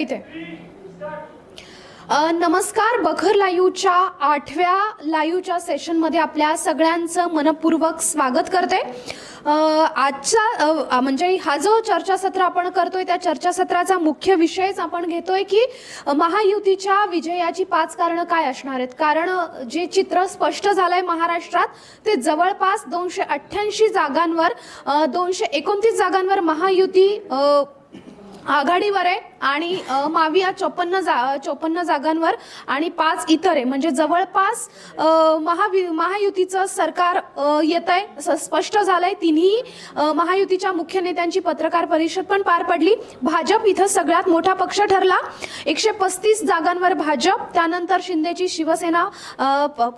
इथे. नमस्कार बखर लाईव्हच्या आठव्या लाईव्हच्या सेशनमध्ये आपल्या सगळ्यांचं मनपूर्वक स्वागत करते. आजचा म्हणजे हा जो चर्चासत्र आपण करतोय त्या चर्चासत्राचा मुख्य विषयच आपण घेतोय की महायुतीच्या विजयाची पाच कारणं काय असणार आहेत? कारण जे चित्र स्पष्ट झालंय महाराष्ट्रात ते जवळपास दोनशे अठ्ठ्याऐंशी जागांवर दोनशे एकोणतीस जागांवर महायुती आघाडीवर आहे. आणि माविया चोपन्न जा चोपन्न जागांवर आणि पाच इतर आहे म्हणजे जवळपास महावि महायुतीचं सरकार येत आहे स्पष्ट झालंय. तिन्ही महायुतीच्या मुख्य नेत्यांची पत्रकार परिषद पण पार पडली. भाजप इथं सगळ्यात मोठा पक्ष ठरला. एकशे पस्तीस जागांवर भाजप त्यानंतर शिंदेची शिवसेना प-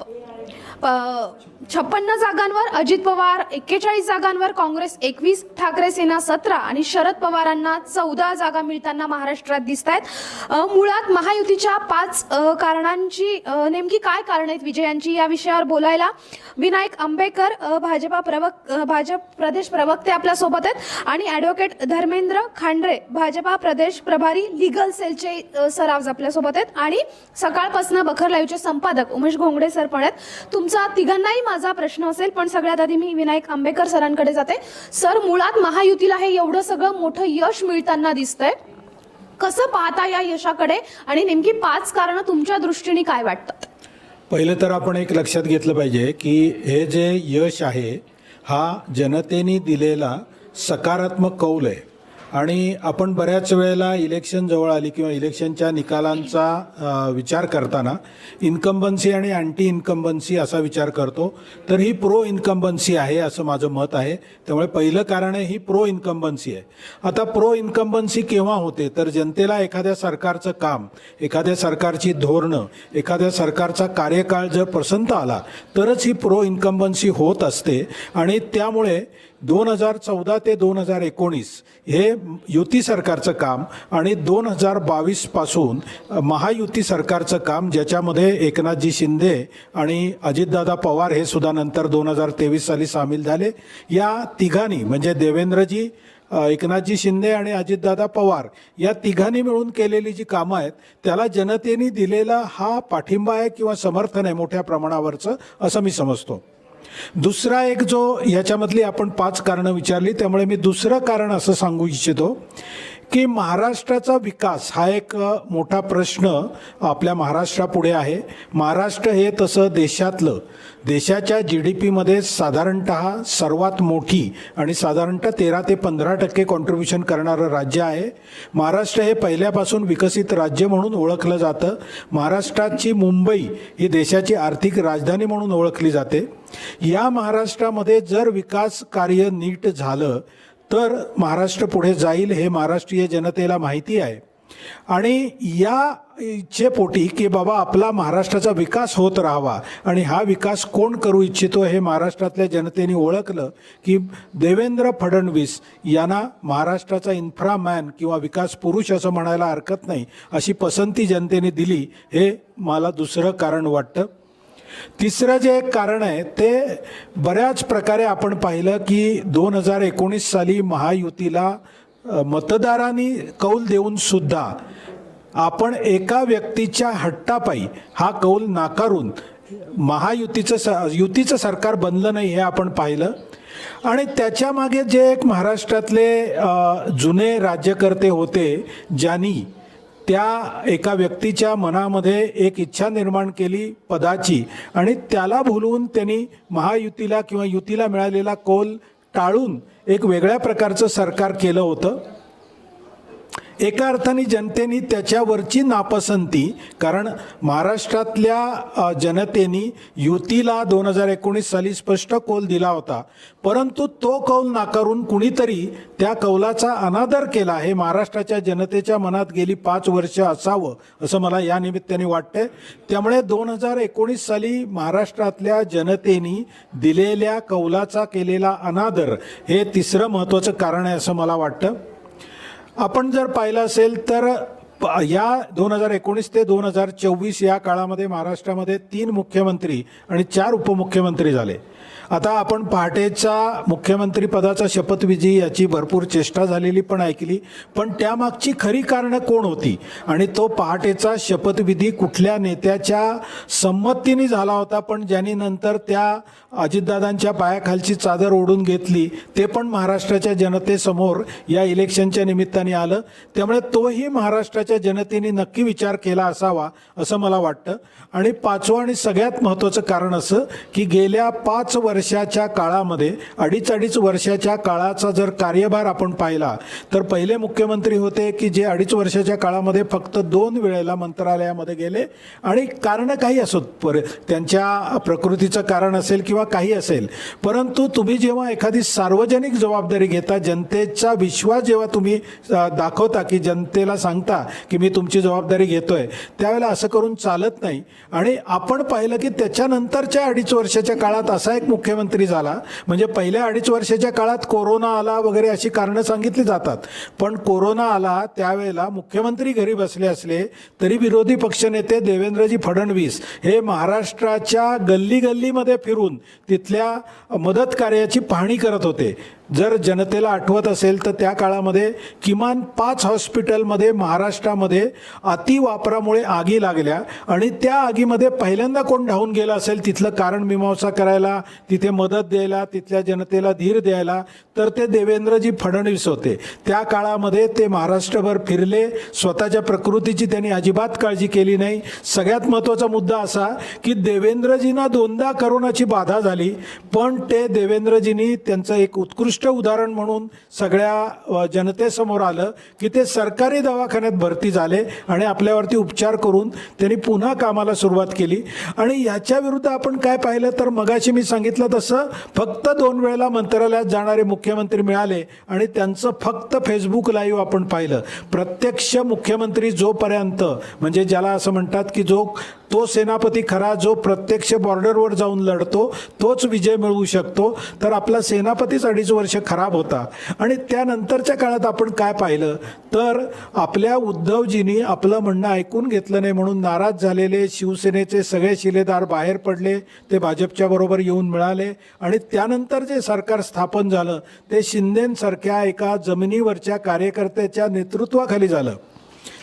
प- छप्पन्न जागांवर अजित पवार एक्केचाळीस जागांवर काँग्रेस एकवीस ठाकरे सेना सतरा आणि शरद पवारांना चौदा जागा मिळताना महाराष्ट्रात दिसत आहेत मुळात महायुतीच्या पाच कारणांची नेमकी काय कारण आहेत विजयांची या विषयावर बोलायला? विनायक आंबेकर भाजपा प्रवक भाजप प्रदेश प्रवक्ते आपल्यासोबत आहेत. आणि ॲडव्होकेट धर्मेंद्र खांडरे भाजपा प्रदेश प्रभारी लिगल सेलचे अ, सर आज आपल्यासोबत आहेत. आणि सकाळपासून बखर लाईव्हचे संपादक उमेश घोंगडे सर पण आहेत. तुमचा तिघांनाही माझा प्रश्न असेल पण सगळ्यात आधी मी विनायक आंबेकर सरांकडे जाते. सर मुळात महायुतीला हे एवढं सगळं मोठं यश मिळताना दिसतंय. कसं पाहता या यशाकडे आणि नेमकी पाच कारणं तुमच्या दृष्टीने काय वाटतात? पहिलं तर आपण एक लक्षात घेतलं पाहिजे की हे जे यश आहे हा जनतेने दिलेला सकारात्मक कौल आहे. आणि आपण बऱ्याच वेळेला इलेक्शन जवळ आली किंवा इलेक्शनच्या निकालांचा विचार करताना इन्कम्बन्सी आणि अँटी इन्कम्बन्सी असा विचार करतो. तर ही प्रो इन्कम्बन्सी आहे असं माझं मत आहे. त्यामुळे पहिलं कारण आहे ही प्रो इन्कम्बन्सी आहे. आता प्रो इन्कम्बन्सी केव्हा होते? तर जनतेला एखाद्या सरकारचं काम एखाद्या सरकारची धोरणं एखाद्या सरकारचा कार्यकाळ जर पसंत आला तरच ही प्रो इन्कम्बन्सी होत असते. आणि त्यामुळे दोन हजार चौदा ते दोन हजार एकोणीस हे युती सरकारचं काम आणि दोन हजार बावीसपासून महायुती सरकारचं काम ज्याच्यामध्ये एकनाथजी शिंदे आणि अजितदादा पवार हे सुद्धा नंतर दोन हजार तेवीस साली सामील झाले. या तिघांनी म्हणजे देवेंद्रजी एकनाथजी शिंदे आणि अजितदादा पवार या तिघांनी मिळून केलेली जी कामं आहेत त्याला जनतेने दिलेला हा पाठिंबा आहे किंवा समर्थन आहे मोठ्या प्रमाणावरचं असं मी समजतो. दुसरा एक जो याच्यामधली आपण पाच कारणं विचारली त्यामुळे मी दुसरं कारण असं सांगू इच्छितो. की महाराष्ट्राचा विकास हा एक मोठा प्रश्न आपल्या महाराष्ट्रापुढे आहे. महाराष्ट्र हे तसं देशातलं देशाच्या जी डी पीमध्ये साधारणत सर्वात मोठी आणि साधारणतः तेरा ते पंधरा टक्के कॉन्ट्रीब्युशन करणारं राज्य आहे. महाराष्ट्र हे पहिल्यापासून विकसित राज्य म्हणून ओळखलं जातं. महाराष्ट्राची मुंबई ही देशाची आर्थिक राजधानी म्हणून ओळखली जाते. या महाराष्ट्रामध्ये जर विकास कार्य नीट झालं तर महाराष्ट्र पुढे जाईल हे महाराष्ट्रीय जनतेला माहिती आहे. आणि या इच्छेपोटी की बाबा आपला महाराष्ट्राचा विकास होत राहावा आणि हा विकास कोण करू इच्छितो हे महाराष्ट्रातल्या जनतेने ओळखलं की देवेंद्र फडणवीस यांना महाराष्ट्राचा इन्फ्रामॅन किंवा विकास पुरुष असं म्हणायला हरकत नाही अशी पसंती जनतेने दिली हे मला दुसरं कारण वाटतं. तिसरं जे एक कारण आहे ते बऱ्याच प्रकारे आपण पाहिलं की दोन हजार एकोणीस साली महायुतीला मतदारांनी कौल देऊन सुद्धा आपण एका व्यक्तीच्या हट्टापायी हा कौल नाकारून महायुतीचं स युतीचं सरकार बनलं नाही हे आपण पाहिलं. आणि त्याच्यामागे जे एक महाराष्ट्रातले जुने राज्यकर्ते होते ज्यांनी त्या एका व्यक्तीच्या मनामध्ये एक इच्छा निर्माण केली पदाची आणि त्याला भुलवून त्यांनी महायुतीला किंवा युतीला मिळालेला कौल टाळून एक वेगळ्या प्रकारचं सरकार केलं होतं. एका अर्थाने जनतेने त्याच्यावरची नापसंती कारण महाराष्ट्रातल्या जनतेनी जनतेने युतीला दोन हजार एकोणीस साली स्पष्ट कौल दिला होता. परंतु तो कौल नाकारून कुणीतरी त्या कौलाचा अनादर केला. हे महाराष्ट्राच्या जनतेच्या मनात गेली पाच वर्ष असावं असं मला या निमित्ताने वाटतंय. त्यामुळे दोन हजार एकोणीस साली महाराष्ट्रातल्या जनतेने दिलेल्या कौलाचा केलेला अनादर हे तिसरं महत्त्वाचं कारण आहे असं मला वाटतं. आपण जर पाहिलं असेल तर या दोन हजार एकोणीस ते दोन हजार चोवीस या काळामध्ये महाराष्ट्रामध्ये तीन मुख्यमंत्री आणि चार उपमुख्यमंत्री झाले. आता आपण पहाटेचा मुख्यमंत्री पदाचा शपथविधी याची भरपूर चेष्टा झालेली पण ऐकली. पण त्यामागची खरी कारणं कोण होती? आणि तो पहाटेचा शपथविधी कुठल्या नेत्याच्या संमतीने झाला होता? पण ज्यांनी नंतर त्या अजितदादांच्या पायाखालची चादर ओढून घेतली ते पण महाराष्ट्राच्या जनतेसमोर या इलेक्शनच्या निमित्ताने आलं. त्यामुळे तोही महाराष्ट्राच्या जनतेने नक्की विचार केला असावा असं मला वाटतं. आणि पाचवं आणि सगळ्यात महत्त्वाचं कारण असं की गेल्या पाच वर्ष वर्षाच्या काळामध्ये अडीच अडीच वर्षाच्या काळाचा जर कार्यभार आपण पाहिला तर पहिले मुख्यमंत्री होते की जे अडीच वर्षाच्या काळामध्ये फक्त दोन वेळेला मंत्रालयामध्ये गेले. आणि कारणं काही असोत पर त्यांच्या प्रकृतीचं कारण असेल किंवा काही असेल परंतु तुम्ही जेव्हा एखादी सार्वजनिक जबाबदारी घेता जनतेचा विश्वास जेव्हा तुम्ही दाखवता की जनतेला सांगता की मी तुमची जबाबदारी घेतोय त्यावेळेला असं करून चालत नाही. आणि आपण पाहिलं की त्याच्यानंतरच्या अडीच वर्षाच्या काळात असा एक मुख्य मुख्यमंत्री झाला. म्हणजे पहिल्या अडीच वर्षाच्या काळात कोरोना आला वगैरे अशी कारणं सांगितली जातात. पण कोरोना आला त्यावेळेला मुख्यमंत्री घरी बसले असले तरी विरोधी पक्षनेते देवेंद्रजी फडणवीस हे महाराष्ट्राच्या गल्ली गल्लीमध्ये फिरून तिथल्या मदत कार्याची पाहणी करत होते. जर जनतेला आठवत असेल तर त्या काळामध्ये किमान पाच हॉस्पिटलमध्ये महाराष्ट्रामध्ये अतिवापरामुळे आगी लागल्या आणि त्या आगीमध्ये पहिल्यांदा कोण धावून गेला असेल तिथलं कारण मीमांसा करायला तिथे मदत द्यायला तिथल्या जनतेला धीर द्यायला तर ते देवेंद्रजी फडणवीस होते. त्या काळामध्ये ते महाराष्ट्रभर फिरले स्वतःच्या प्रकृतीची त्यांनी अजिबात काळजी केली नाही. सगळ्यात महत्त्वाचा मुद्दा असा की देवेंद्रजींना दोनदा करोनाची बाधा झाली पण ते देवेंद्रजींनी त्यांचं एक उत्कृष्ट उदाहरण म्हणून सगळ्या जनतेसमोर आलं की ते सरकारी दवाखान्यात भरती झाले आणि आपल्यावरती उपचार करून त्यांनी पुन्हा कामाला सुरुवात केली. आणि याच्या विरुद्ध आपण काय पाहिलं तर मगाशी मी सांगितलं तसं फक्त दोन वेळेला मंत्रालयात जाणारे मुख्यमंत्री मिळाले आणि त्यांचं फक्त फेसबुक लाईव्ह आपण पाहिलं. प्रत्यक्ष मुख्यमंत्री जोपर्यंत म्हणजे ज्याला असं म्हणतात की जो तो सेनापती खरा जो प्रत्यक्ष बॉर्डरवर जाऊन लढतो तोच विजय मिळवू शकतो. तर आपला सेनापतीच अडीच वर्ष खराब होता. आणि त्यानंतरच्या काळात आपण काय पाहिलं? तर आपल्या उद्धवजींनी आपलं म्हणणं ऐकून घेतलं नाही म्हणून नाराज झालेले शिवसेनेचे सगळे शिलेदार बाहेर पडले ते भाजपच्या बरोबर येऊन मिळाले आणि त्यानंतर जे सरकार स्थापन झालं ते शिंदेंसारख्या एका जमिनीवरच्या कार्यकर्त्याच्या नेतृत्वाखाली झालं.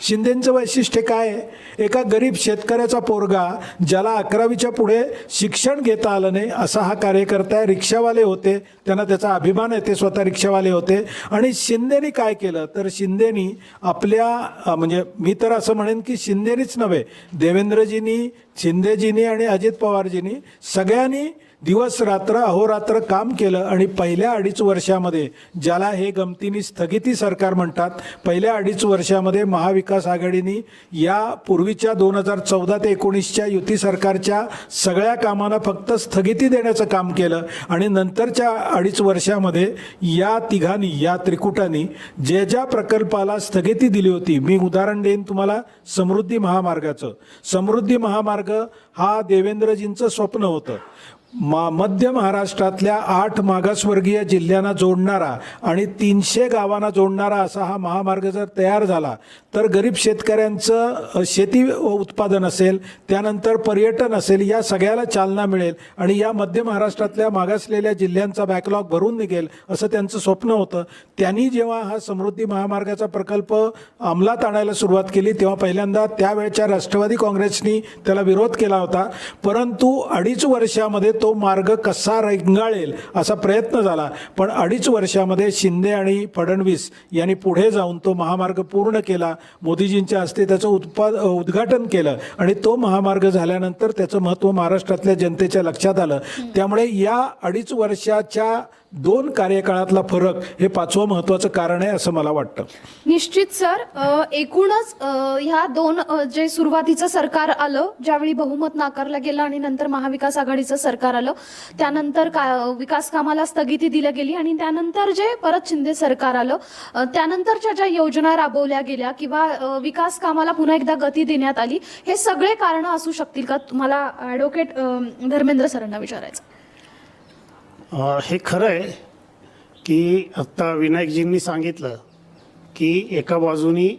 शिंदेंचं वैशिष्ट्य काय आहे? एका गरीब शेतकऱ्याचा पोरगा ज्याला अकरावीच्या पुढे शिक्षण घेता आलं नाही असा हा कार्यकर्ता आहे रिक्षावाले होते. त्यांना त्याचा अभिमान आहे ते स्वतः रिक्षावाले होते. आणि शिंदेनी काय केलं? तर शिंदेनी आपल्या म्हणजे मी तर असं म्हणेन की शिंदेनीच नव्हे देवेंद्रजींनी शिंदेजींनी आणि अजित पवारजींनी सगळ्यांनी दिवस रात्र अहोरात्र काम केलं आणि पहिल्या अडीच वर्षामध्ये ज्याला हे गमतीने स्थगिती सरकार म्हणतात पहिल्या अडीच वर्षामध्ये महाविकास आघाडीने या पूर्वीच्या दोन हजार चौदा ते एकोणीसच्या युती सरकारच्या सगळ्या कामांना फक्त स्थगिती देण्याचं काम केलं आणि नंतरच्या अडीच वर्षामध्ये या तिघांनी या त्रिकुटांनी जे ज्या प्रकल्पाला स्थगिती दिली होती मी उदाहरण देईन तुम्हाला समृद्धी महामार्गाचं. समृद्धी महामार्ग हा देवेंद्रजींचं स्वप्न होतं. मा मध्य महाराष्ट्रातल्या आठ मागासवर्गीय जिल्ह्यांना जोडणारा आणि तीनशे गावांना जोडणारा असा हा महामार्ग जर तयार झाला तर गरीब शेतकऱ्यांचं शेती उत्पादन असेल त्यानंतर पर्यटन असेल या सगळ्याला चालना मिळेल आणि या मध्य महाराष्ट्रातल्या मागासलेल्या जिल्ह्यांचा बॅकलॉग भरून निघेल असं त्यांचं स्वप्न होतं. त्यांनी जेव्हा हा समृद्धी महामार्गाचा प्रकल्प अंमलात आणायला सुरुवात केली तेव्हा पहिल्यांदा त्यावेळच्या राष्ट्रवादी काँग्रेसनी त्याला विरोध केला होता. परंतु अडीच वर्षामध्ये तो मार्ग कसा रेंगाळेल असा प्रयत्न झाला. पण अडीच वर्षामध्ये शिंदे आणि फडणवीस यांनी पुढे जाऊन तो महामार्ग पूर्ण केला. मोदीजींच्या हस्ते त्याचं उत्पाद उद्घाटन केलं आणि तो महामार्ग झाल्यानंतर त्याचं महत्त्व महाराष्ट्रातल्या जनतेच्या लक्षात आलं. त्यामुळे या अडीच वर्षाच्या दोन कार्यकाळातला फरक हे पाचवं महत्त्वाचं कारण आहे असं मला वाटतं. निश्चित सर. एकूणच ह्या दोन जे सुरुवातीचं सरकार आलं ज्यावेळी बहुमत नाकारलं गेलं आणि नंतर महाविकास आघाडीचं सरकार आलं त्यानंतर का विकास कामाला स्थगिती दिली गेली आणि त्यानंतर जे परत शिंदे सरकार आलं त्यानंतरच्या ज्या योजना राबवल्या गेल्या किंवा विकास कामाला पुन्हा एकदा गती देण्यात आली हे सगळे कारण असू शकतील का? तुम्हाला ॲडव्होकेट धर्मेंद्र सरांना विचारायचं. हे खरं आहे की आत्ता विनायकजींनी सांगितलं की एका बाजूनी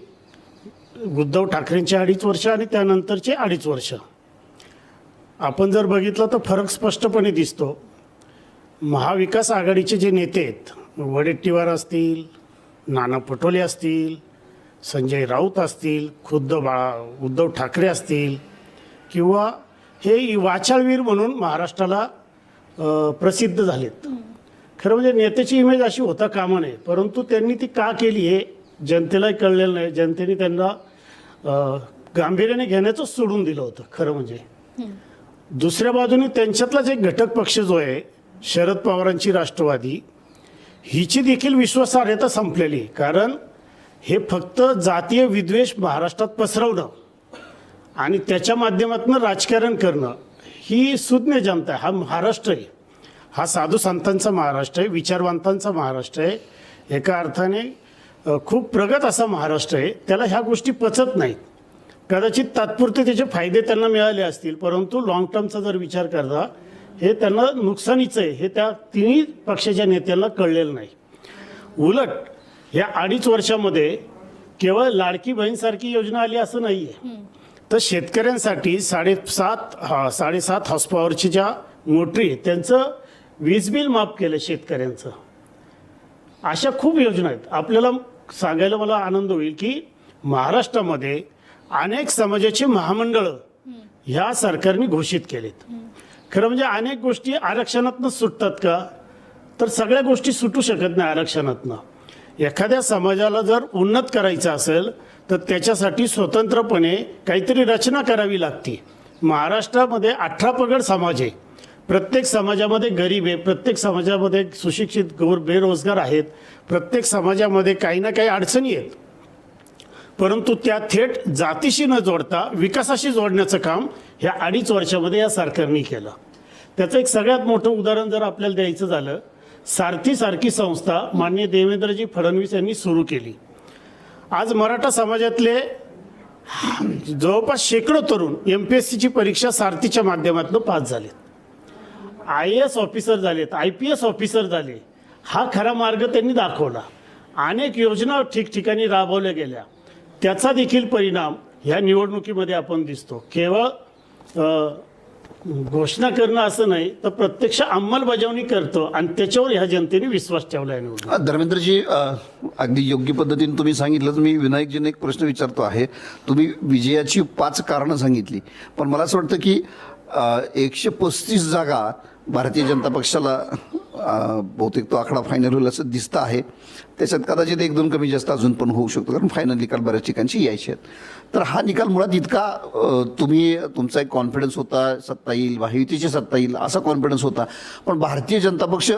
उद्धव ठाकरेंचे अडीच वर्ष आणि त्यानंतरचे अडीच वर्ष. आपण जर बघितलं तर फरक स्पष्टपणे दिसतो. महाविकास आघाडीचे जे नेते आहेत वडेट्टीवार असतील नाना पटोले असतील संजय राऊत असतील खुद्द बाळा उद्धव ठाकरे असतील किंवा हे वाचाळवीर म्हणून महाराष्ट्राला प्रसिद्ध झालेत. खरं म्हणजे नेत्याची इमेज अशी होता कामा नये परंतु त्यांनी ती का केली हे जनतेलाही कळलेलं नाही. जनतेने त्यांना गांभीर्याने घेण्याचंच सोडून दिलं होतं खरं म्हणजे. दुसऱ्या बाजूने त्यांच्यातलाच एक घटक पक्ष जो आहे शरद पवारांची राष्ट्रवादी हिची देखील विश्वासार्हता संपलेली आहे. कारण हे फक्त जातीय विद्वेष महाराष्ट्रात पसरवणं आणि त्याच्या माध्यमातून राजकारण करणं ही सुज्ञ जनता आहे. हा महाराष्ट्र आहे. हा साधू संतांचा महाराष्ट्र आहे. विचारवंतांचा महाराष्ट्र आहे. एका अर्थाने खूप प्रगत असा महाराष्ट्र आहे. त्याला ह्या गोष्टी पचत नाहीत. कदाचित तात्पुरते त्याचे फायदे त्यांना मिळाले असतील परंतु लॉंग टर्मचा जर विचार करता हे त्यांना नुकसानीचं आहे. हे त्या तिन्ही पक्षाच्या नेत्यांना कळलेलं नाही. उलट या अडीच वर्षामध्ये केवळ लाडकी बहीणसारखी योजना आली असं नाही आहे तर शेतकऱ्यांसाठी साडेसात हा साडेसात हॉर्स पॉवरची ज्या मोटरी आहेत त्यांचं वीज बिल माफ केलं शेतकऱ्यांचं. अशा खूप योजना आहेत. आपल्याला सांगायला मला आनंद होईल की महाराष्ट्रामध्ये अनेक समाजाची महामंडळं ह्या सरकारने घोषित केलेत. खरं म्हणजे अनेक गोष्टी आरक्षणातनं सुटतात का? तर सगळ्या गोष्टी सुटू शकत नाही आरक्षणातनं. एखाद्या समाजाला जर उन्नत करायचं असेल तर त्याच्यासाठी स्वतंत्रपणे काहीतरी रचना करावी लागते. महाराष्ट्रामध्ये अठरा पगड समाज आहे. प्रत्येक समाजामध्ये गरीब आहे प्रत्येक समाजामध्ये सुशिक्षित गौर बेरोजगार आहेत प्रत्येक समाजामध्ये काही ना काही अडचणी आहेत. परंतु त्या थेट जातीशी न जोडता विकासाशी जोडण्याचं काम ह्या अडीच वर्षामध्ये या सरकारने केलं. त्याचं एक सगळ्यात मोठं उदाहरण जर आपल्याला द्यायचं झालं सारथी सारखी संस्था माननीय देवेंद्रजी फडणवीस यांनी सुरू केली. आज मराठा समाजातले जवळपास शेकडो तरुण एम पी एस सीची परीक्षा सारथीच्या माध्यमातून पास झालेत. आय ए एस ऑफिसर झालेत आय पी एस ऑफिसर झाले. हा खरा मार्ग त्यांनी दाखवला. अनेक योजना ठिकठिकाणी राबवल्या गेल्या. त्याचा देखील परिणाम ह्या निवडणुकीमध्ये आपण दिसतो. केवळ घोषणा करणं असं नाही तर प्रत्यक्ष अंमलबजावणी करतो आणि त्याच्यावर ह्या जनतेने विश्वास ठेवला आहे निवडणूक धर्मेंद्रजी अगदी योग्य पद्धतीने तुम्ही सांगितलं. मी विनायकजीने एक प्रश्न विचारतो आहे. तुम्ही विजयाची पाच कारणं सांगितली. पण मला असं वाटतं की एकशे पस्तीस जागा भारतीय जनता पक्षाला बहुतेक तो आकडा फायनल होईल असं दिसतं आहे. त्याच्यात कदाचित एक दोन कमी जास्त अजून पण होऊ शकतो कारण फायनल निकाल बऱ्याच ठिकाणची यायचे आहेत. तर हा निकाल मुळात इतका तुम्ही तुमचा एक कॉन्फिडन्स होता सत्ता येईल महायुतीची सत्ता येईल असा कॉन्फिडन्स होता. पण भारतीय जनता पक्ष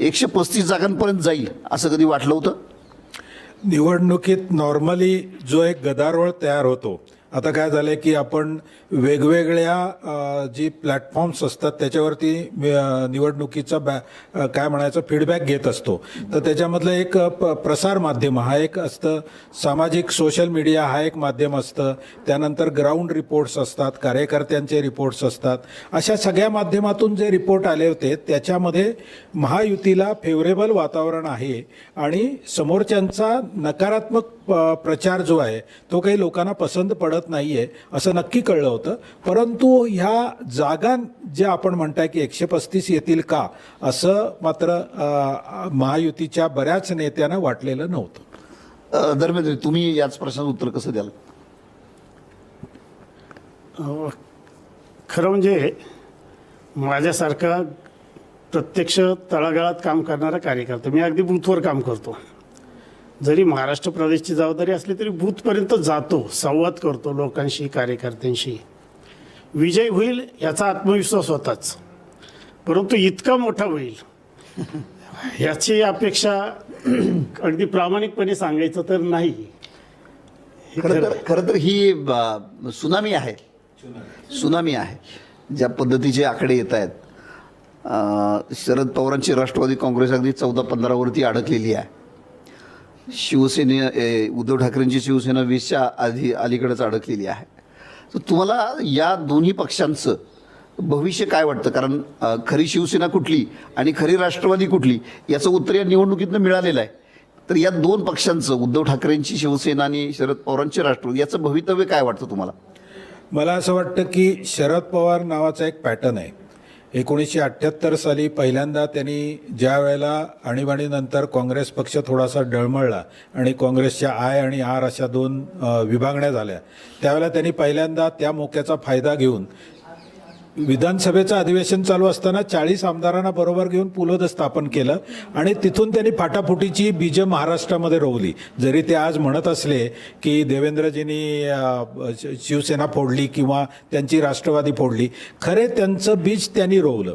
एकशे पस्तीस जागांपर्यंत जाईल असं कधी वाटलं होतं? निवडणुकीत नॉर्मली जो एक गदारोळ तयार होतो आता काय झालंय की आपण वेगवेगळ्या जी प्लॅटफॉर्म्स असतात त्याच्यावरती निवडणुकीचा बॅ काय म्हणायचं फीडबॅक घेत असतो. तर त्याच्यामधलं एक प- प्रसार माध्यम हा एक असतं. सामाजिक सोशल मीडिया हा एक माध्यम असतं. त्यानंतर ग्राउंड रिपोर्ट्स असतात कार्यकर्त्यांचे रिपोर्ट्स असतात. अशा सगळ्या माध्यमातून जे रिपोर्ट आले होते त्याच्यामध्ये महायुतीला फेवरेबल वातावरण आहे आणि समोरच्यांचा नकारात्मक प्रचार जो आहे तो काही लोकांना पसंत पडत नाही आहे असं नक्की कळलं होतं. परंतु ह्या जागा ज्या आपण म्हणताय की एकशे पस्तीस येतील का असं मात्र महायुतीच्या बऱ्याच नेत्यांना वाटलेलं नव्हतं. धर्मेंद्र तुम्ही याच प्रश्नाचं उत्तर कसं द्याल? खरं म्हणजे माझ्यासारखा प्रत्यक्ष तळागाळात काम करणारा कार्यकर्ता मी अगदी बूथवर काम करतो. जरी महाराष्ट्र प्रदेशची जबाबदारी असली तरी बूथपर्यंत जातो संवाद करतो लोकांशी कार्यकर्त्यांशी. विजय होईल याचा आत्मविश्वास होताच. परंतु इतका मोठा होईल याची अपेक्षा अगदी प्रामाणिकपणे सांगायचं तर नाही. खरं तर खरं तर ही सुनामी आहे. सुनामी आहे. ज्या पद्धतीचे आकडे येत आहेत शरद पवारांची राष्ट्रवादी काँग्रेस अगदी चौदा पंधरावरती अडकलेली आहे. शिवसेने ए, उद्धव ठाकरेंची शिवसेना वीसच्या आधी अलीकडेच अडकलेली आहे. तर तुम्हाला या दोन्ही पक्षांचं भविष्य काय वाटतं? कारण खरी शिवसेना कुठली आणि खरी राष्ट्रवादी कुठली याचं उत्तर या निवडणुकीतनं मिळालेलं आहे. तर या दोन पक्षांचं उद्धव ठाकरेंची शिवसेना आणि शरद पवारांची राष्ट्रवादी याचं भवितव्य काय वाटतं तुम्हाला? मला असं वाटतं की शरद पवार नावाचा एक पॅटर्न आहे. एकोणीसशे अठ्ठ्याहत्तर साली पहिल्यांदा त्यांनी ज्या वेळेला आणीबाणीनंतर काँग्रेस पक्ष थोडासा डळमळला आणि काँग्रेसच्या आय आणि आर अशा दोन विभागण्या झाल्या त्यावेळेला त्यांनी पहिल्यांदा त्या मोक्याचा फायदा घेऊन विधानसभेचं अधिवेशन चालू असताना चाळीस आमदारांना बरोबर घेऊन पुलोद स्थापन केलं आणि तिथून त्यांनी फाटाफुटीची बीज महाराष्ट्रामध्ये रोवली. जरी ते आज म्हणत असले की देवेंद्रजींनी शिवसेना फोडली किंवा त्यांची राष्ट्रवादी फोडली खरे त्यांचं बीज त्यांनी रोवलं.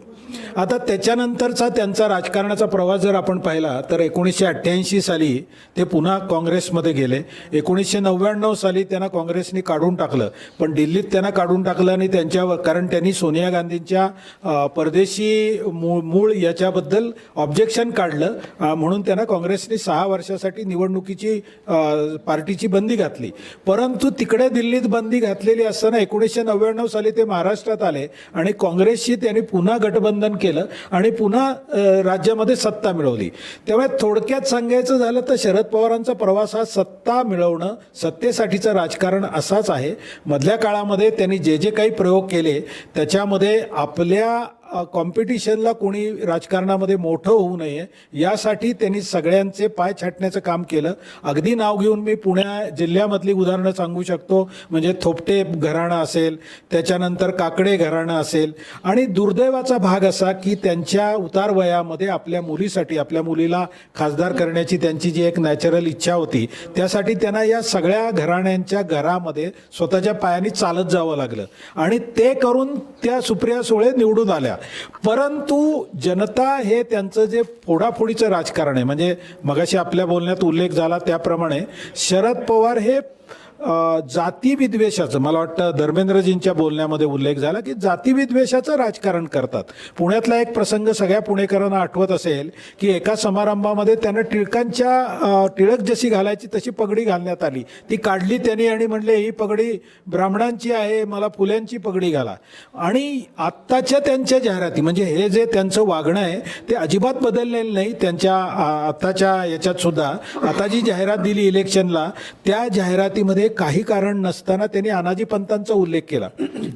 आता त्याच्यानंतरचा त्यांचा राजकारणाचा प्रवास जर आपण पाहिला तर एकोणीसशे अठ्ठ्याऐंशी साली ते पुन्हा काँग्रेसमध्ये गेले. एकोणीसशे नव्याण्णव साली त्यांना काँग्रेसने काढून टाकलं. पण दिल्लीत त्यांना काढून टाकलं आणि त्यांच्यावर कारण त्यांनी सोनी सोनिया गांधींच्या परदेशी मूळ मूळ याच्याबद्दल ऑब्जेक्शन काढलं. म्हणून त्यांना काँग्रेसने सहा वर्षासाठी निवडणुकीची पार्टीची बंदी घातली. परंतु तिकडे दिल्लीत बंदी घातलेली असताना एकोणीसशे नव्याण्णव साली ते महाराष्ट्रात आले आणि काँग्रेसशी त्यांनी पुन्हा गठबंधन केलं आणि पुन्हा राज्यामध्ये सत्ता मिळवली. त्यामुळे थोडक्यात सांगायचं झालं तर शरद पवारांचा प्रवास हा सत्ता मिळवणं सत्तेसाठीचं राजकारण असाच आहे. मधल्या काळामध्ये त्यांनी जे जे काही प्रयोग केले त्याच्यामध्ये आपल्या कॉम्पिटिशनला कोणी राजकारणामध्ये मोठं होऊ नये यासाठी त्यांनी सगळ्यांचे पाय छाटण्याचं काम केलं. अगदी नाव घेऊन मी पुण्या जिल्ह्यामधली उदाहरणं सांगू शकतो. म्हणजे थोपटे घराणं असेल त्याच्यानंतर काकडे घराणं असेल. आणि दुर्दैवाचा भाग असा की त्यांच्या उतार वयामध्ये आपल्या मुलीसाठी आपल्या मुलीला खासदार करण्याची त्यांची जी एक नॅचरल इच्छा होती त्यासाठी त्यांना या सगळ्या घराण्यांच्या घरामध्ये स्वतःच्या पायाने चालत जावं लागलं. आणि ते करून त्या सुप्रिया सुळे निवडून आल्या. परंतु जनता हे त्यांचं जे फोडाफोडीचं राजकारण आहे म्हणजे मगाशी आपल्या बोलण्यात उल्लेख झाला त्याप्रमाणे शरद पवार हे जातीविद्वेषाचं मला वाटतं धर्मेंद्रजींच्या बोलण्यामध्ये उल्लेख झाला की जातीविद्वेषाचं राजकारण करतात. पुण्यातला एक प्रसंग सगळ्या पुणेकरांना आठवत असेल की एका समारंभामध्ये त्यांना टिळकांच्या टिळक जशी घालायची तशी पगडी घालण्यात आली. ती काढली त्यांनी आणि म्हणले ही पगडी ब्राह्मणांची आहे मला फुल्यांची पगडी घाला. आणि आत्ताच्या त्यांच्या जाहिराती म्हणजे हे जे त्यांचं वागणं आहे ते अजिबात बदललेलं नाही. त्यांच्या आत्ताच्या याच्यात सुद्धा आता जी जाहिरात दिली इलेक्शनला त्या जाहिरातीमध्ये काही कारण नसताना त्यांनी अनाजी पंतांचा उल्लेख केला.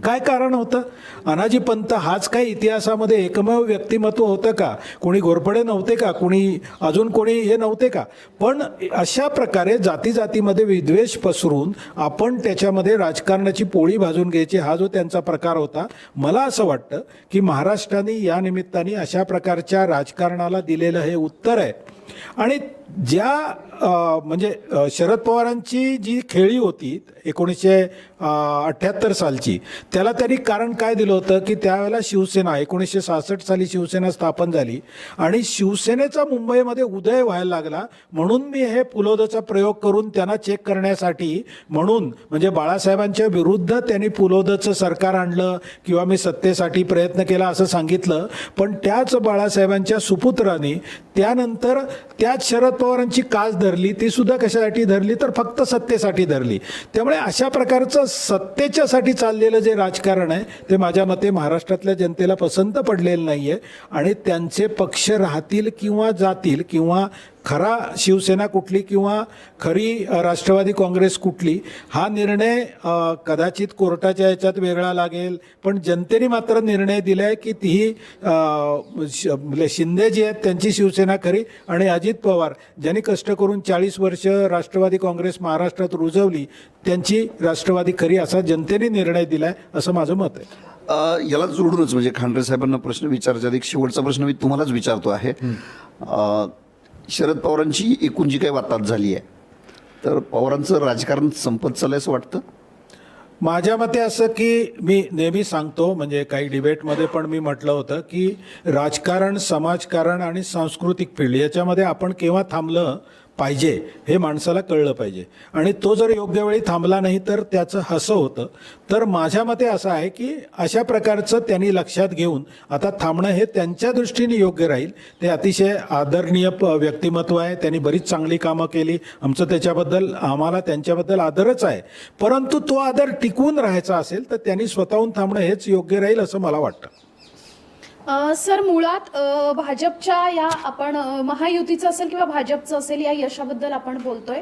काय कारण होतं? अनाजी पंत हाच काय इतिहासामध्ये एकमेव व्यक्तिमत्व होतं का? कोणी घोरपडे नव्हते का? कोणी अजून कोणी हे नव्हते का? पण अशा प्रकारे जाती जातीमध्ये विद्वेष पसरून आपण त्याच्यामध्ये राजकारणाची पोळी भाजून घ्यायची हा जो त्यांचा प्रकार होता मला असं वाटतं की महाराष्ट्राने या निमित्ताने अशा प्रकारच्या राजकारणाला दिलेलं हे उत्तर आहे. आणि ज्या म्हणजे शरद पवारांची जी खेळी होती एकोणीसशे अठ्ठ्याहत्तर सालची त्याला त्यांनी कारण काय दिलं होतं की त्यावेळेला शिवसेना एकोणीसशे सहासष्ट साली शिवसेना स्थापन झाली आणि शिवसेनेचा मुंबईमध्ये उदय व्हायला लागला म्हणून मी हे पुलोदचा प्रयोग करून त्यांना चेक करण्यासाठी म्हणून म्हणजे बाळासाहेबांच्या विरुद्ध त्यांनी पुलोदचं सरकार आणलं किंवा मी सत्तेसाठी प्रयत्न केला असं सांगितलं पण त्याच बाळासाहेबांच्या सुपुत्रांनी त्यानंतर त्याच शरद पवारांची कास धरली ती सुद्धा कशासाठी धरली तर फक्त सत्तेसाठी धरली. त्यामुळे अशा प्रकारचं सत्तेच्यासाठी चाललेलं जे राजकारण आहे ते माझ्या मते महाराष्ट्रातल्या जनतेला पसंत पडलेलं नाही आहे आणि त्यांचे पक्ष राहतील किंवा जातील किंवा खरा शिवसेना कुठली किंवा खरी राष्ट्रवादी काँग्रेस कुठली हा निर्णय कदाचित कोर्टाच्या याच्यात वेगळा लागेल. पण जनतेने मात्र निर्णय दिला आहे की तीही म्हणजे शिंदे जी आहेत त्यांची शिवसेना खरी आणि अजित पवार ज्यांनी कष्ट करून चाळीस वर्ष राष्ट्रवादी काँग्रेस महाराष्ट्रात रुजवली त्यांची राष्ट्रवादी खरी असा जनतेने निर्णय दिला आहे असं माझं मत आहे. याला जोडूनच म्हणजे खांडरे साहेबांना प्रश्न विचारायचा एक शेवटचा प्रश्न मी तुम्हालाच विचारतो आहे. शरद पवारांची एकूण जी काही वाताहत झाली आहे तर पवारांचं राजकारण संपत चाललं असं वाटतं? माझ्या मते असं की मी नेहमी सांगतो म्हणजे काही डिबेटमध्ये पण मी म्हटलं होतं की राजकारण समाजकारण आणि सांस्कृतिक फील्ड याच्यामध्ये आपण केव्हा थांबलं पाहिजे हे माणसाला कळलं पाहिजे. आणि तो जर योग्य वेळी थांबला नाही तर त्याचं हसं होतं. तर माझ्या मते असं आहे की अशा प्रकारचं त्यांनी लक्षात घेऊन आता थांबणं हे त्यांच्या दृष्टीने योग्य राहील. ते अतिशय आदरणीय प- व्यक्तिमत्व आहे. त्यांनी बरीच चांगली कामं केली. आमचं त्याच्याबद्दल आम्हाला त्यांच्याबद्दल आदरच आहे. परंतु तो आदर टिकवून राहायचा असेल तर त्यांनी स्वतःहून थांबणं हेच योग्य राहील असं मला वाटतं. सर मुळात भाजपच्या या आपण महायुतीचं असेल किंवा भाजपचं असेल या यशाबद्दल आपण बोलतोय.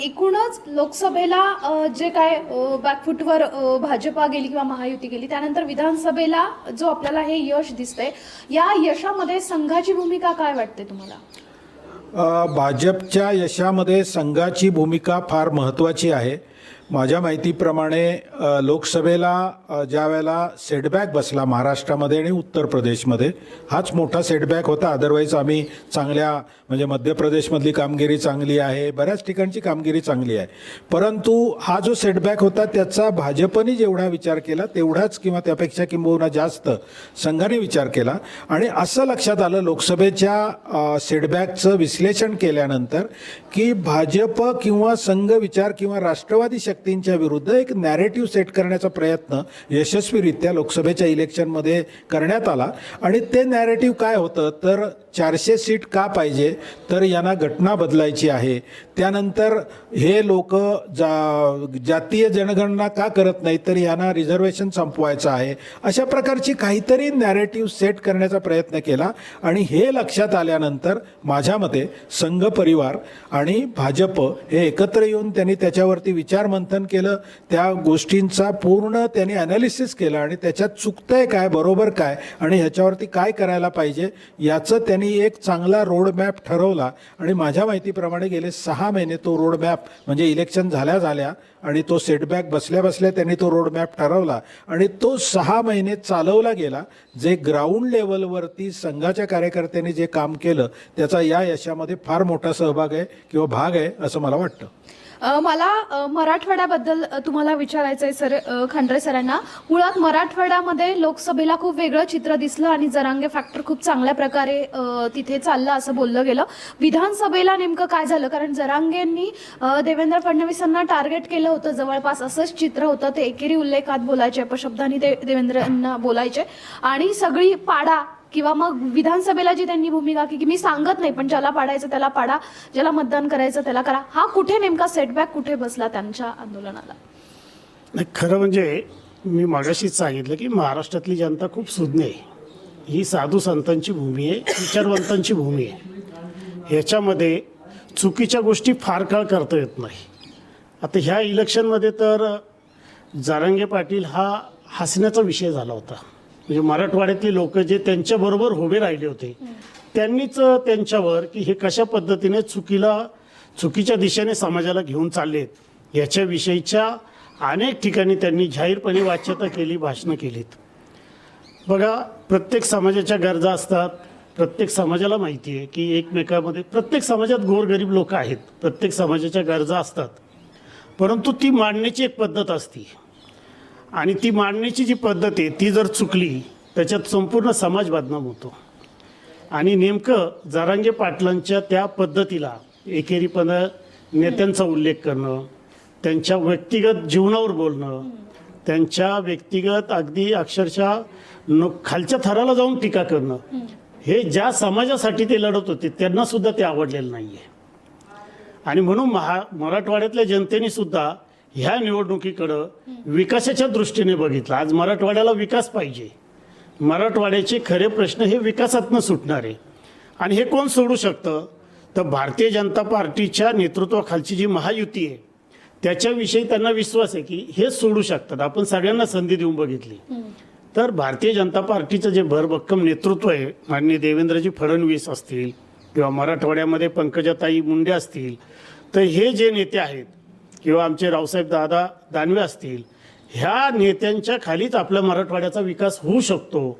एकूणच लोकसभेला जे काय बॅकफुटवर भाजपा गेली किंवा महायुती गेली त्यानंतर विधानसभेला जो आपल्याला हे यश दिसतंय या यशामध्ये संघाची भूमिका काय वाटते तुम्हाला? भाजपच्या यशामध्ये संघाची भूमिका फार महत्त्वाची आहे. माझ्या माहितीप्रमाणे लोकसभेला ज्या वेळेला सेटबॅक बसला महाराष्ट्रामध्ये आणि उत्तर प्रदेशमध्ये हाच मोठा सेटबॅक होता. अदरवाईज आम्ही चांगल्या म्हणजे मध्य प्रदेशमधली कामगिरी चांगली आहे बऱ्याच ठिकाणची कामगिरी चांगली आहे. परंतु हा जो सेटबॅक होता त्याचा भाजपने जेवढा विचार केला तेवढाच किंवा त्यापेक्षा किंबहुना जास्त संघाने विचार केला. आणि असं लक्षात आलं लोकसभेच्या सेटबॅकचं विश्लेषण केल्यानंतर की भाजप किंवा संघ विचार किंवा राष्ट्रवादी शक्ती शक्तींच्या विरुद्ध एक नॅरेटिव्ह सेट करण्याचा प्रयत्न यशस्वीरित्या लोकसभेच्या इलेक्शनमध्ये करण्यात आला. आणि ते नॅरेटिव्ह काय होतं? तर चारशे सीट का पाहिजे? तर यांना घटना बदलायची आहे. त्यानंतर हे लोक जा जातीय जनगणना का करत नाही तर यांना रिझर्वेशन संपवायचं आहे. अशा प्रकारची काहीतरी नॅरेटिव्ह सेट करण्याचा प्रयत्न केला. आणि हे लक्षात आल्यानंतर माझ्या मते संघ परिवार आणि भाजप हे एकत्र येऊन त्यांनी त्याच्यावरती विचारमंथन केलं त्या गोष्टींचा पूर्ण त्यांनी ॲनालिसिस केलं आणि त्याच्यात चुकतंय काय बरोबर काय आणि ह्याच्यावरती काय करायला पाहिजे याचं त्यांनी एक चांगला रोडमॅप ठरवला आणि माझ्या माहितीप्रमाणे गेले सहा महिने तो रोडमॅप म्हणजे इलेक्शन झाल्या झाल्या आणि तो सेटबॅक बसल्या बसल्या त्यांनी तो रोडमॅप ठरवला आणि तो सहा महिने चालवला गेला. जे ग्राउंड लेवलवरती संघाच्या कार्यकर्त्यांनी जे काम केलं त्याचा या यशामध्ये फार मोठा सहभाग आहे किंवा भाग आहे असं मला वाटतं. मला मराठवाड्याबद्दल तुम्हाला विचारायचं आहे सर अ, खांडरे सरांना. मुळात मराठवाड्यामध्ये लोकसभेला खूप वेगळं चित्र दिसलं आणि जरांगे फॅक्टर खूप चांगल्या प्रकारे तिथे चाललं असं बोललं गेलं. विधानसभेला नेमकं काय झालं? कारण जरांगेंनी देवेंद्र फडणवीसांना टार्गेट केलं होतं. जवळपास असंच चित्र होतं. ते एकेरी उल्लेखात बोलायचे अपशब्दांनी ते देवेंद्रांना बोलायचे. आणि सगळी पाडा किंवा मग विधानसभेला जी त्यांनी भूमिका की की मी सांगत नाही पण ज्याला पाडायचं त्याला पाडा ज्याला मतदान करायचं त्याला करा. हा कुठे नेमका सेटबॅक कुठे बसला त्यांच्या आंदोलनाला? नाही खरं म्हणजे मी मागाशीच सांगितलं की महाराष्ट्रातली जनता खूप सुज्ञ आहे. ही साधू संतांची भूमी आहे विचारवंतांची भूमी आहे. ह्याच्यामध्ये चुकीच्या गोष्टी फार काळ करता येत नाही. आता ह्या इलेक्शनमध्ये तर जारंगे पाटील हा हसण्याचा विषय झाला होता. म्हणजे मराठवाड्यातली लोक जे त्यांच्याबरोबर उभे राहिले होते त्यांनीच त्यांच्यावर की हे कशा पद्धतीने चुकीला चुकीच्या दिशेने समाजाला घेऊन चाललेत याच्याविषयीच्या अनेक ठिकाणी त्यांनी जाहीरपणे वाच्यता केली भाषणं केलीत. बघा प्रत्येक समाजाच्या गरजा असतात प्रत्येक समाजाला माहिती आहे की एकमेकामध्ये प्रत्येक समाजात गोरगरीब लोक आहेत प्रत्येक समाजाच्या गरजा असतात परंतु ती मांडण्याची एक पद्धत असते. आणि ती मांडण्याची जी पद्धत आहे ती जर चुकली त्याच्यात संपूर्ण समाज बदनाम होतो. आणि नेमकं जारांगे पाटलांच्या त्या पद्धतीला एकेरीपणा नेत्यांचा उल्लेख करणं त्यांच्या व्यक्तिगत जीवनावर बोलणं त्यांच्या व्यक्तिगत अगदी अक्षरशः न खालच्या थराला जाऊन टीका करणं हे ज्या समाजासाठी ते लढत होते त्यांना सुद्धा ते आवडलेलं नाही आहे आणि म्हणून महा मराठवाड्यातल्या जनतेने सुद्धा ह्या निवडणुकीकडं विकासाच्या दृष्टीने बघितलं. आज मराठवाड्याला विकास पाहिजे. मराठवाड्याचे खरे प्रश्न हे विकासातनं सुटणार. आहे आणि हे कोण सोडू शकतं? तर भारतीय जनता पार्टीच्या नेतृत्वाखालची जी महायुती आहे त्याच्याविषयी त्यांना विश्वास आहे की हे सोडू शकतात. आपण सगळ्यांना संधी देऊन बघितली. तर भारतीय जनता पार्टीचं जे भरभक्कम नेतृत्व आहे माननीय देवेंद्रजी फडणवीस असतील किंवा मराठवाड्यामध्ये पंकजाताई मुंडे असतील तर हे जे नेते आहेत किंवा आमचे रावसाहेब दादा दानवे असतील ह्या नेत्यांच्या खालीच आपल्या मराठवाड्याचा विकास होऊ शकतो.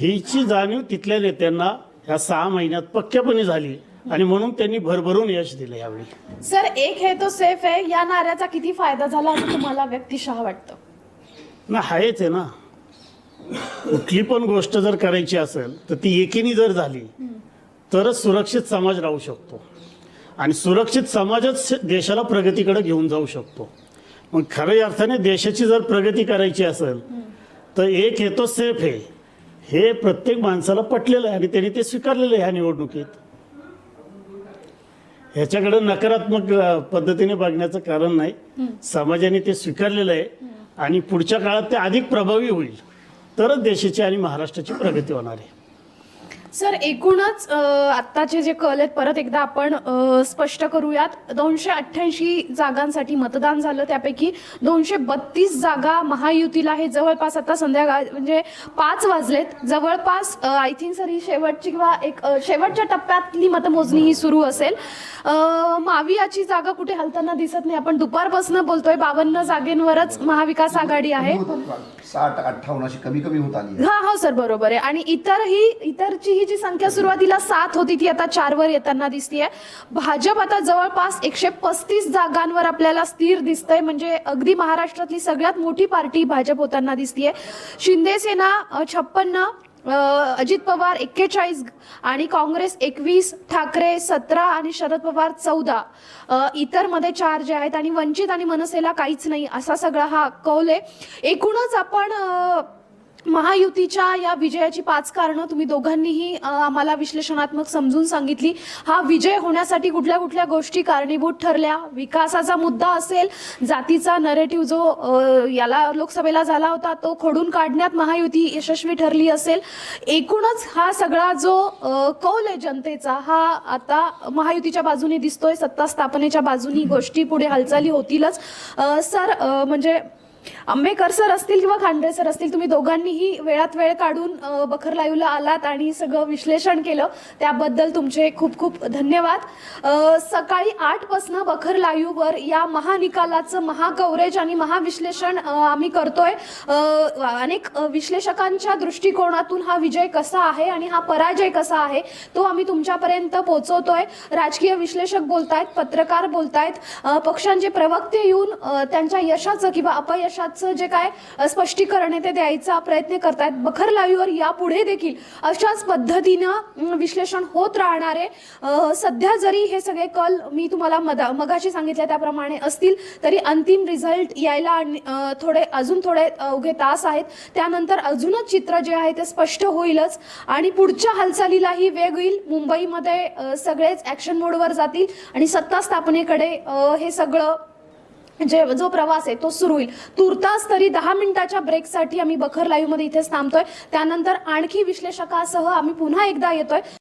हीची जाणीव तिथल्या नेत्यांना ह्या सहा महिन्यात पक्क्यापणे झाली आणि म्हणून त्यांनी भरभरून यश दिलं यावेळी. सर एक हे तो सेफ आहे या नाऱ्याचा किती फायदा झाला असं तुम्हाला व्यक्तिशः वाटतं? ना आहेच आहे ना. कुठली पण गोष्ट जर करायची असेल तर ती एकीने जर झाली तरच सुरक्षित समाज राहू शकतो. आणि सुरक्षित समाजच देशाला प्रगतीकडे घेऊन जाऊ शकतो. मग खऱ्या अर्थाने देशाची जर प्रगती करायची असेल तर एक हेतो सेफ आहे. हे प्रत्येक माणसाला पटलेलं आहे आणि त्यांनी ते स्वीकारलेलं आहे ह्या निवडणुकीत. ह्याच्याकडे नकारात्मक पद्धतीने बघण्याचं कारण नाही. समाजाने ते स्वीकारलेलं आहे आणि पुढच्या काळात ते अधिक प्रभावी होईल. तरच देशाची आणि महाराष्ट्राची प्रगती होणार आहे. सर एकूणच आत्ताचे जे कल आहेत परत एकदा आपण स्पष्ट करूयात. दोनशे अठ्ठ्याऐंशी जागांसाठी मतदान झालं. त्यापैकी दोनशे बत्तीस जागा महायुतीला हे जवळपास आता संध्याकाळ म्हणजे पाच वाजलेत. जवळपास आय थिंक सर ही शेवटची किंवा एक शेवटच्या टप्प्यातली मतमोजणी ही सुरू असेल. मावियाची जागा कुठे हलताना दिसत नाही. आपण दुपारपासून बोलतोय. बावन्न जागेंवरच महाविकास आघाडी आहे. साठ अठ्ठावन्न अशी कमी कमी होत आली. आहे. हा हो सर बरोबर आहे. आणि इतरही इतरची ही जी संख्या सुरुवातीला सात होती ती आता चारवर येताना दिसतीये. भाजप आता जवळपास एकशे पस्तीस जागांवर आपल्याला स्थिर दिसतंय. म्हणजे अगदी महाराष्ट्रातली सगळ्यात मोठी पार्टी भाजप होताना दिसतीये. शिंदे सेना छप्पन्न अजित पवार एक्केचाळीस आणि काँग्रेस एकवीस ठाकरे सतरा आणि शरद पवार चौदा. इतरमध्ये चार जे आहेत आणि वंचित आणि मनसेला काहीच नाही असा सगळा हा कौल आहे. एकूणच आपण महायुतीच्या या विजयाची पाच कारणं तुम्ही दोघांनीही आम्हाला विश्लेषणात्मक समजून सांगितली. हा विजय होण्यासाठी कुठल्या कुठल्या गोष्टी कारणीभूत ठरल्या? विकासाचा मुद्दा असेल जातीचा नरेटिव्ह जो याला लोकसभेला झाला होता तो खोडून काढण्यात महायुती यशस्वी ठरली असेल. एकूणच हा सगळा जो कौल आहे जनतेचा हा आता महायुतीच्या बाजूने दिसतोय सत्ता स्थापनेच्या बाजूनी गोष्टी पुढे हालचाली होतीलच. सर म्हणजे आंबेकर सर असतील किंवा खांडे सर असतील तुम्ही दोघांनीही वेळात वेळ काढून बखर लाईव्हला आलात आणि सगळं विश्लेषण केलं. त्याबद्दल तुमचे खूप खूप धन्यवाद. सकाळी आठपासनं बखर लाईव्हवर या महानिकालाचं महाकवरेज आणि महाविश्लेषण आम्ही करतोय. अनेक विश्लेषकांच्या दृष्टिकोनातून हा विजय कसा आहे आणि हा पराजय कसा आहे तो आम्ही तुमच्यापर्यंत पोहोचवतोय राजकीय विश्लेषक बोलतायत पत्रकार बोलतायत. पक्षांचे प्रवक्ते येऊन त्यांच्या यशाचं किंवा अपयश अपयशाचं जे काय स्पष्टीकरण आहे ते द्यायचा प्रयत्न करतायत. बखर लाईव्हवर यापुढे देखील अशाच पद्धतीनं विश्लेषण होत राहणार आहे. सध्या जरी हे सगळे कल मी तुम्हाला मदा मगाशी सांगितल्या त्याप्रमाणे असतील तरी अंतिम रिझल्ट यायला आणि, थोडे अजून थोडे अवघे तास आहेत. त्यानंतर अजूनच चित्र जे आहे ते स्पष्ट होईलच. आणि पुढच्या हालचालीलाही वेग येईल. मुंबईमध्ये सगळेच ऍक्शन मोडवर जातील आणि सत्ता स्थापनेकडे हे सगळं जे जो प्रवास आहे तो सुरू होईल. तुर्तास तरी दहा मिनिटाच्या ब्रेकसाठी आम्ही बखर लाईव्हमध्ये इथेच थांबतोय. त्यानंतर आणखी विश्लेषकासह आम्ही पुन्हा एकदा येतोय.